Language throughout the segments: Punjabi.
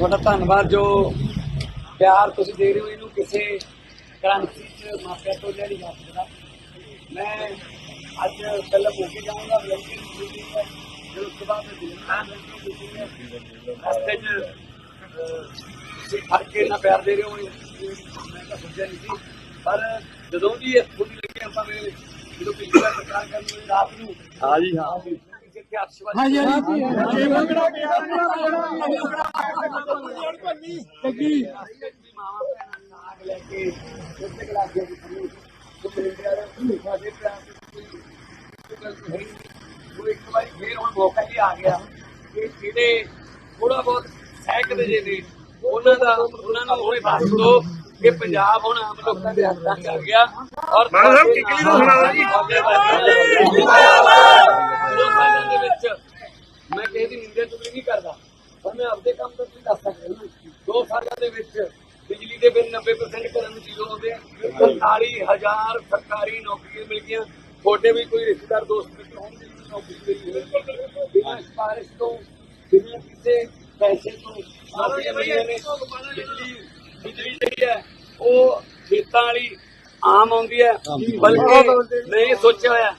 ਤੁਹਾਡਾ ਧੰਨਵਾਦ ਜੋ ਪਿਆਰ ਤੁਸੀਂ ਦੇ ਰਹੇ ਹੋ ਇਹਨੂੰ ਕਿਸੇ ਕਰੰਸੀ ਚ ਮਾਪਿਆ ਤੋਂ ਲਿਆ ਨਹੀਂ ਜਾ ਸਕਦਾ। ਮੈਂ ਅੱਜ ਪਹਿਲਾਂ ਹੋ ਕੇ ਜਾਊਂਗਾ ਬਲੈਂਕੀ ਮੀਟਿੰਗ ਹੈ ਫਿਰ ਉਸ ਤੋਂ ਬਾਅਦ ਦਿਲਖਾਨ ਮੀਟਿੰਗ ਹੈ। ਰਸਤੇ ਚ ਤੁਸੀਂ ਫੜ ਕੇ ਨਾ ਪਿਆਰ ਦੇ ਰਹੇ ਹੋ ਮੈਂ ਤਾਂ ਸੋਚਿਆ ਨਹੀਂ ਸੀ। ਪਰ ਜਦੋਂ ਵੀ ਇਹ ਖੁਦ ਲੱਗੇ ਆਪਾਂ ਨੇ ਜਦੋਂ ਪਿਛਲੀ ਸਰਕਾਰ ਕਰਨ ਨੂੰ ਰਾਤ ਨੂੰ ਹਾਂ ਜੀ ਹਾਂ। ਹਾਂ ਜੀ ਉਹ ਇੱਕ ਵਾਰੀ ਫੇਰ ਹੁਣ ਮੌਕਾ ਹੀ ਆ ਗਿਆ ਕਿ ਜਿਹੜੇ ਥੋੜਾ ਬਹੁਤ ਸਹਿਕਦੇ ਜੇ। ਨੇ ਉਹਨਾਂ ਦਾ ਉਹਨਾਂ ਨੂੰ ਹੋਏ ਦੋ ਕਿ ਪੰਜਾਬ ਹੁਣ ਆਮ ਲੋਕਾਂ ਦੇ ਹੱਥਾਂ 'ਚ ਆ ਗਿਆ ਔਰ ਮਾਨ ਸਾਹਿਬ ਕਿੱਕਲੀ ਤੋਂ ਸੁਣਾਓ ਜੀ। ਦੋ ਸਾਲਾਂ ਦੇ ਵਿੱਚ ਮੈਂ ਕਿਸੇ ਦੀ ਨਿੰਦਿਆ ਚੁਗਲੀ ਨਹੀਂ ਕਰਦਾ ਪਰ ਮੈਂ ਆਪਦੇ ਕੰਮ ਤੋਂ ਵੀ ਦੱਸ ਸਕਦਾ ਹਾਂ ਦੋ ਸਾਲਾਂ ਦੇ ਵਿੱਚ ਬਿਜਲੀ ਦੇ ਬਿੱਲ 90% ਕਰਨ ਨੂੰ ਜ਼ੀਰੋ ਹੁੰਦੇ ਆ 45000 ਸਰਕਾਰੀ ਨੌਕਰੀਆਂ ਮਿਲ ਗਈਆਂ। ਤੁਹਾਡੇ ਵੀ ਕੋਈ ਰਿਸ਼ਤੇਦਾਰ, ਦੋਸਤ, ਮਿੱਤਰ ਹੋਣਗੇ ਨੌਕਰੀ ਮਿਲੀ ਬਿਨਾਂ ਸਿਫਾਰਿਸ਼ ਤੋਂ, ਬਿਨਾਂ ਕਿਸੇ ਪੈਸੇ ਤੋਂ ਨੌਕਰੀਆਂ ਮਿਲੀਆਂ ਨੇ। ਬਿਜਲੀ ਬਿਜਲੀ ਜਿਹੜੀ ਹੈ, ਉਹ ਖੇਤਾਂ ਵਾਲੀ ਆਮ ਆਉਂਦੀ ਹੈ। ਬਲਕਿ ਮੈਂ ਸੋਚਿਆ ਹੋਇਆ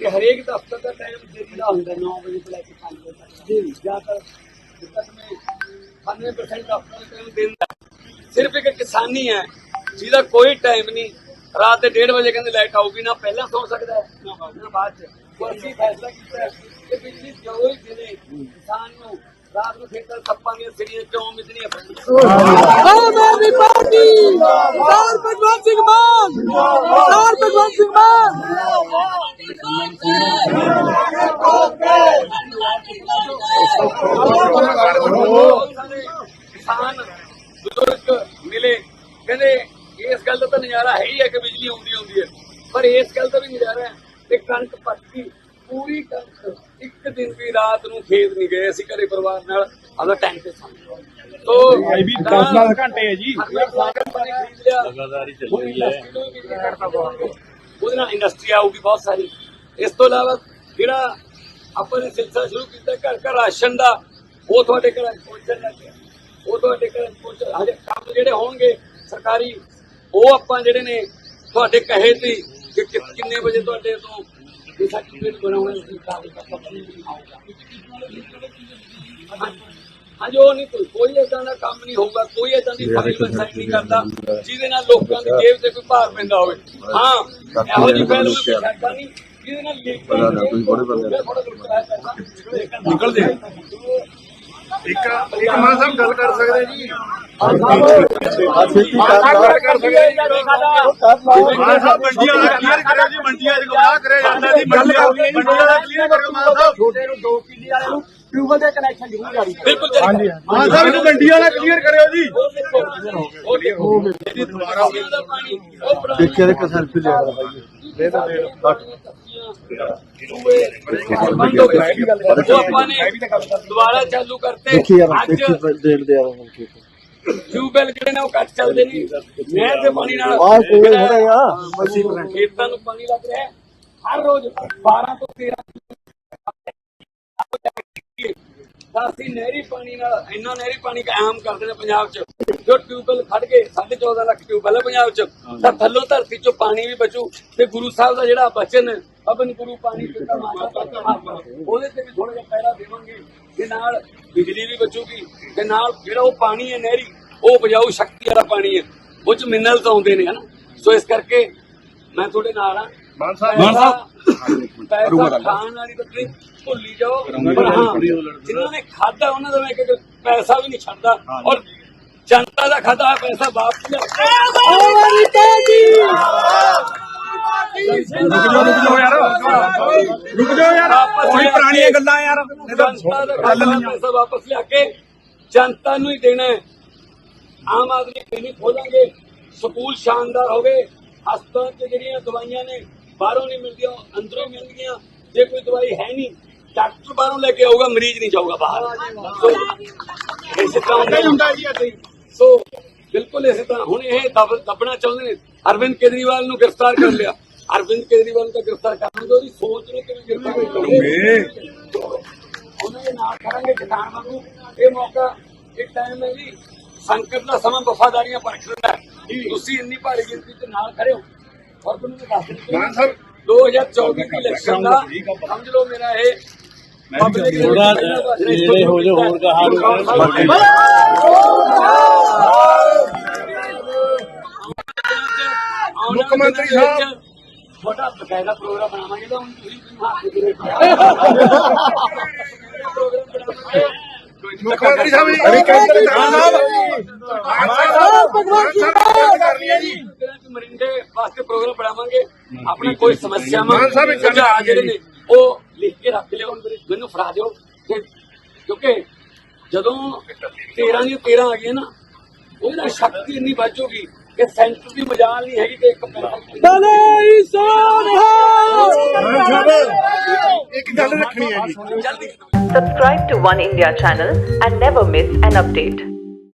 ਕਿ ਹਰੇਕ ਦਫ਼ਤਰ ਦਾ ਟਾਈਮ ਜਿਹੜੀ ਦਾ ਹੁੰਦਾ 9 ਵਜੇ ਤੋਂ ਲੈ ਕੇ 5 ਵਜੇ ਤੱਕ। ਜੀ, ਜ਼ਿਆਦਾਤਰ ਦਿੱਕਤ में 98% ਦਫ਼ਤਰ ਦਾ ਟਾਈਮ ਦਿਨ ਦਾ ਸਿਰਫ ਇੱਕ ਕਿਸਾਨੀ ਹੈ ਜਿਹਦਾ ਕੋਈ ਟਾਈਮ ਨਹੀਂ। ਰਾਤ ਦੇ 1:30 ਵਜੇ ਕਹਿੰਦੇ ਲਾਈਟ ਆਊਗੀ ਨਾ ਪਹਿਲਾਂ ਸੌ ਸਕਦਾ ਹੈ ਨਾ ਬਾਅਦ ਚ। ਅਸੀਂ ਫੈਸਲਾ ਕੀਤਾ ਕਿ ਬਿਜਲੀ ਜੋ ਹੀ ਦਿਨੇ ਕਿਸਾਨ ਨੂੰ ਰਾਤ ਨੂੰ ਖੇਤਾਂ ਸੱਪਾਂ ਦੀਆਂ ਸਿੜੀਆਂ ਮਿਟਣੀਆਂ ਪੈਂਦੀਆਂ? ਆਮ ਆਦਮੀ ਪਾਰਟੀ ਸਰਦਾਰ ਭਗਵੰਤ ਸਿੰਘ ਮਾਨ ਸਰਦਾਰ ਭਗਵੰਤ ਸਿੰਘ ਮਾਨ। ਬਹੁਤ ਸਾਰੇ ਕਿਸਾਨ ਬਜ਼ੁਰਗ ਮਿਲੇ ਕਹਿੰਦੇ ਇਸ ਗੱਲ ਦਾ ਤਾਂ ਨਜ਼ਾਰਾ ਹੈ ਹੀ ਹੈ ਕਿ ਬਿਜਲੀ ਆਉਂਦੀ ਆਉਂਦੀ ਹੈ। ਪਰ ਇਸ ਗੱਲ ਦਾ ਵੀ ਨਜ਼ਾਰਾ ਹੈ ਕਿ ਕਣਕ ਪੱਕੀ ਪੂਰੀ ਕਣਕ ਇੱਕ ਦਿਨ ਵੀ ਰਾਤ ਨੂੰ ਖੇਤ ਨਹੀਂ ਗਏ ਅਸੀਂ ਘਰੇ ਪਰਿਵਾਰ ਨਾਲ। ਆਪਦਾ ਟਾਈਮ ਤੇ ਸਾਂ ਤੋ ਇਹ ਵੀ 10 10 ਘੰਟੇ ਹੈ ਜੀ। ਲਗਾਤਾਰੀ ਚੱਲੀ ਹੈ। ਉਹਦੇ ਨਾਲ ਇੰਡਸਟਰੀ ਆਊਗੀ ਬਹੁਤ ਸਾਰੀ। ਇਸ ਤੋਂ ਇਲਾਵਾ ਜਿਹੜਾ ਆਪਾਂ ਨੇ ਸਿਲਸਿਲਾ ਸ਼ੁਰੂ ਕੀਤਾ ਘਰ ਘਰ ਰਾਸ਼ਨ ਦਾ ਉਹ ਤੁਹਾਡੇ ਘਰਾਂ ਪਹੁੰਚਣ ਲੱਗਿਆ ਉਹ ਤੁਹਾਡੇ ਘਰਾਂ ਪਹੁੰਚ ਹਜੇ ਕੰਮ ਜਿਹੜੇ ਹੋਣਗੇ ਸਰਕਾਰੀ ਉਹ ਆਪਾਂ ਜਿਹੜੇ ਨੇ ਤੁਹਾਡੇ ਕਹੇ ਤੇ ਕਿ ਕਿੰਨੇ ਵਜੇ ਤੁਹਾਡੇ ਤੋਂ ਇਹ ਸਰਟੀਫਿਕੇਟ ਬਣਾਉਣਾ ਸੀ ਕਾਗਜ਼ ਦਾ ਪੱਤਰ ਨਹੀਂ ਆਊਗਾ ਹਾਂਜੀ। ਉਹ ਨਹੀਂ ਕੋਈ ਕੋਈ ਏਦਾਂ ਦਾ ਕੰਮ ਨਹੀਂ ਹੋਊਗਾ ਕੋਈ ਏਦਾਂ ਦੀ ਫਾਈਲ ਮੈਂ ਸਾਈਨ ਨਹੀਂ ਕਰਦਾ ਜਿਹਦੇ ਨਾਲ ਲੋਕਾਂ ਦੀ ਜੇਬ ਤੇ ਕੋਈ ਭਾਰ ਪੈਂਦਾ ਹੋਵੇ। ਹਾਂ ਇਹੋ ਜਿਹੀ ਫਾਈਲ ਮੈਂ ਕੋਈ ਛੱਡਦਾ ਨਹੀਂ। ਜਿਹਦੇ ਨਾਲ ਲੋਕਾਂ ਦੀ ਨਿਕਲ ਦੇ ਇੱਕ ਇੱਕ ਮਾਨ ਸਾਹਿਬ ਗੱਲ ਕਰ ਸਕਦੇ ਜੀ? ਮਾਨ ਸਾਹਿਬ ਮੰਡੀਆਂ ਦਾ ਕਲੀਅਰ ਕਰਿਓ ਜੀ ਮੰਡੀਆਂ ਦੇ ਗੁੰਮਰਾਹ ਕਰਿਆ ਜਾਂਦਾ ਜੀ ਮੰਡੀਆਂ ਮੰਡੀਆਂ ਦਾ ਕਲੀਅਰ ਕਰਿਓ ਮਾਨ ਸਾਹਿਬ ਛੋਟੇ ਨੂੰ 2 ਕਿੱਲੇ ਵਾਲੇ ਨੂੰ ਟਿਊਬਲ ਦੇ ਕਨੈਕਸ਼ਨ ਜ਼ਰੂਰ ਜਾਰੀ ਬਿਲਕੁਲ ਹਾਂਜੀ ਮਾਨ ਸਾਹਿਬ ਇਹਨੂੰ ਮੰਡੀਆਂ ਦਾ ਕਲੀਅਰ ਕਰਿਓ ਜੀ ਉਹ ਦੇਖੋ ਜਿਹੜੀ ਦੁਬਾਰਾ ਦਾ ਪਾਣੀ ਉਹ ਬਣਾ ਦੇਖਿਆ ਤੇ ਸੈਲਫੀ ਲੈ ਲਾ ਭਾਈ ਦੇ ਦੋ ਦੇ ਬੰਦ ਹੋ ਗਏ ਉਹ ਆਪਾਂ ਨੇ ਦੁਬਾਰਾ ਚਾਲੂ ਕਰਤੇ ਦੇਖੀ ਯਾਰ ਅੱਜ ਦੇਖੀ ਦੇਣ ਦੇ ਯਾਰ ਹੁਣ ਟਿਊਬਵੈਲ ਜਿਹੜੇ ਨੇ ਉਹ ਘੱਟ ਚੱਲਦੇ ਨਹੀਂ ਨਹਿਰ ਦੇ ਪਾਣੀ ਨਾਲ ਆਹ ਜਿਹੜਾ ਥੋੜਾ ਆ। ਖੇਤਾਂ ਨੂੰ ਪਾਣੀ ਲੱਗ ਰਿਹਾ। ਹਰ ਰੋਜ਼ 12 ਤੋਂ 13 ਤਾਂ ਅਸੀਂ ਨਹਿਰੀ ਪਾਣੀ ਨਾਲ ਇੰਨਾ ਨਹਿਰੀ ਪਾਣੀ ਕਾਇਮ ਕਰਦੇ ਨੇ ਪੰਜਾਬ 'ਚ। ਜੋ ਟਿਊਬਵੈਲ ਖੜ ਗਏ 14.5 ਲੱਖ ਟਿਊਬਵੈਲ ਹੈ ਪੰਜਾਬ 'ਚ। ਤਾਂ ਥੱਲੋਂ ਧਰਤੀ 'ਚੋਂ ਪਾਣੀ ਵੀ ਬਚੂ ਤੇ ਗੁਰੂ ਸਾਹਿਬ ਦਾ ਜਿਹੜਾ ਬਚਨ ਅਬਨ ਗੁਰੂ ਪਾਣੀ ਪਿਤਾ ਮਾਤਾ ਉਹਦੇ ਤੇ ਵੀ ਥੋੜਾ ਜਿਹਾ ਪਹਿਰਾ ਦੇਵਾਂਗੇ। ਤੇ ਨਾਲ ਬਿਜਲੀ ਵੀ ਬਚੂਗੀ ਤੇ ਨਾਲ ਜਿਹੜਾ ਉਹ ਪਾਣੀ ਹੈ ਨਹਿਰੀ ਉਹ ਉਪਜਾਊ ਸ਼ਕਤੀ ਵਾਲਾ ਪਾਣੀ ਹੈ। ਉਹ 'ਚ ਮਿਨਰਲਸ ਆਉਂਦੇ ਨੇ ਹਨਾ? ਸੋ ਇਸ ਕਰਕੇ ਮੈਂ ਤੁਹਾਡੇ ਨਾਲ ਆ ਮਾਨ ਸਾਹਿਬ। ਮਾਨ ਸਾਹਿਬ ਪੈਸਾ ਖਾਣ ਵਾਲੀ ਤਾਂ ਤੁਸੀਂ ਭੁੱਲੀ ਜਾਓ। ਜਿਨ੍ਹਾਂ ਨੇ ਖਾਦਾ ਉਹਨਾਂ ਦਾ ਮੈਂ ਇੱਕ ਪੈਸਾ ਵੀ ਨਹੀਂ ਛੱਡਦਾ। ਔਰ ਜਨਤਾ ਦਾ ਖਾਦਾ ਪੈਸਾ ਵਾਪਸ ਲਿਆ ਰੁਕ ਜਾਓ ਰੁਕ ਜਾਓ ਯਾਰ। ਰੁਕ ਜਾਓ ਯਾਰ। ਉਹੀ ਪੁਰਾਣੀਆਂ ਗੱਲਾਂ ਯਾਰ। ਇਹ ਤਾਂ ਖਾਦਾ ਹੋਇਆ ਪੈਸਾ ਵਾਪਸ ਲਿਆ ਕੇ ਜਨਤਾ ਨੂੰ ਹੀ ਦੇਣਾ ਹੈ। ਆਮ ਆਦਮੀ ਕਲੀਨਿਕ ਖੋਲਾਂਗੇ ਸਕੂਲ ਸ਼ਾਨਦਾਰ ਹੋਵੇ। ਹਸਪਤਾਲ 'ਚ ਜਿਹੜੀਆਂ ਦਵਾਈਆਂ ਨੇ ਬਾਹਰੋਂ ਨਹੀਂ ਮਿਲਦੀਆਂ ਅੰਦਰੋਂ ਮਿਲਦੀਆਂ ਜੇ ਕੋਈ ਦਵਾਈ ਹੈ ਨਹੀਂ ਡਾਕਟਰ ਬਾਹਰੋਂ ਲੈ ਕੇ ਆਊਗਾ ਮਰੀਜ਼ ਨਹੀਂ ਜਾਊਗਾ ਬਾਹਰ। ਸੋ ਇਸੇ ਤਰ੍ਹਾਂ ਹੁੰਦਾ ਹੀ ਹੁੰਦਾ ਜੀ ਇੱਥੇ ਸੋ ਬਿਲਕੁਲ ਇਸੇ ਤਰ੍ਹਾਂ। ਹੁਣ ਇਹ ਦਬ- ਦੱਬਣਾ ਚਾਹੁੰਦੇ ਨੇ। ਅਰਵਿੰਦ ਕੇਜਰੀਵਾਲ ਨੂੰ ਗ੍ਰਿਫਤਾਰ ਕਰ ਲਿਆ। ਅਰਵਿੰਦ ਕੇਜਰੀਵਾਲ ਨੂੰ ਤਾਂ ਗ੍ਰਿਫਤਾਰ ਕਰਨ ਦੋ ਉਹਦੀ ਸੋਚ ਨੂੰ ਕਿਵੇਂ ਗ੍ਰਿਫਤਾਰ ਕਰੋਗੇ ਉਹਨਾਂ ਦੇ ਨਾਲ ਕਰਾਂਗੇ ਕਿਸਾਨ ਵਾਂਗੂ। ਇਹ ਮੌਕਾ ਇਹ ਟਾਈਮ ਹੈ ਜੀ ਸੰਕਟ ਦਾ ਸਮਾਂ ਵਫਾਦਾਰੀਆਂ ਪਰਖ ਲੈਂਦਾ ਹੈ। ਤੁਸੀਂ ਇੰਨੀ ਭਾਰੀ ਗਿਣਤੀ ਤੇ ਨਾਲ ਖੜੇ ਹੋ। ਔਰ ਤੁਹਾਨੂੰ ਦੱਸ ਦਿੰਦਾ ਸਾਹਿਬ। 2024 ਦੀ ਇਲੈਕਸ਼ਨ ਦਾ ਸਮਝ ਲਓ ਮੇਰਾ ਇਹ ਥੋੜਾ ਨੇੜੇ ਹੋ ਜਾਓ, ਹੋਰ ਕਹਾ ਮੁੱਖ ਮੰਤਰੀ ਸਾਹਿਬ। ਤੁਹਾਡਾ ਬਕਾਇਦਾ ਪ੍ਰੋਗਰਾਮ ਬਣਾਵਾਂਗੇ ਤਾਂ ਹੁਣ ਤੁਸੀਂ ਹੱਥ ਦੇ ਸਾਹਿਬ ਜੀ ਕਹਿੰਦੇ ਸਾਹਿਬ ਸਾਹਿਬ ਭਗਵਾਨ ਜੀ। ਮਰਿੰਡੇ ਵਾਸਤੇ ਪ੍ਰੋਗਰਾਮ ਬਣਾਵਾਂਗੇ ਆਪਣਾ ਕੋਈ ਸਮੱਸਿਆਵਾਂ ਸੁਝਾਅ ਜਿਹੜੇ ਨੇ ਉਹ ਲਿਖ ਕੇ ਰੱਖ ਲਿਓ ਮੈਨੂੰ ਫੜਾ ਦਿਓ। ਕਿਉਂਕਿ ਜਦੋਂ 13 ਦੀਆਂ 13 ਆ ਗਈਆਂ ਨਾ ਉਹਦਾ ਸ਼ਕਤੀ ਇੰਨੀ ਵੱਜੂਗੀ ਕਿ ਸੈਂਟਰ ਦੀ ਮਜਾਲ ਨਹੀਂ ਹੈਗੀ ਕਿ ਇੱਕ ਪੈਸਾ ਬਲੇ ਸੋਨਹਾ ਮਾਨ ਸਾਹਿਬ ਇੱਕ ਗੱਲ ਰੱਖਣੀ ਹੈ ਜੀ ਜਲਦੀ Subscribe to One India channel and never miss an update.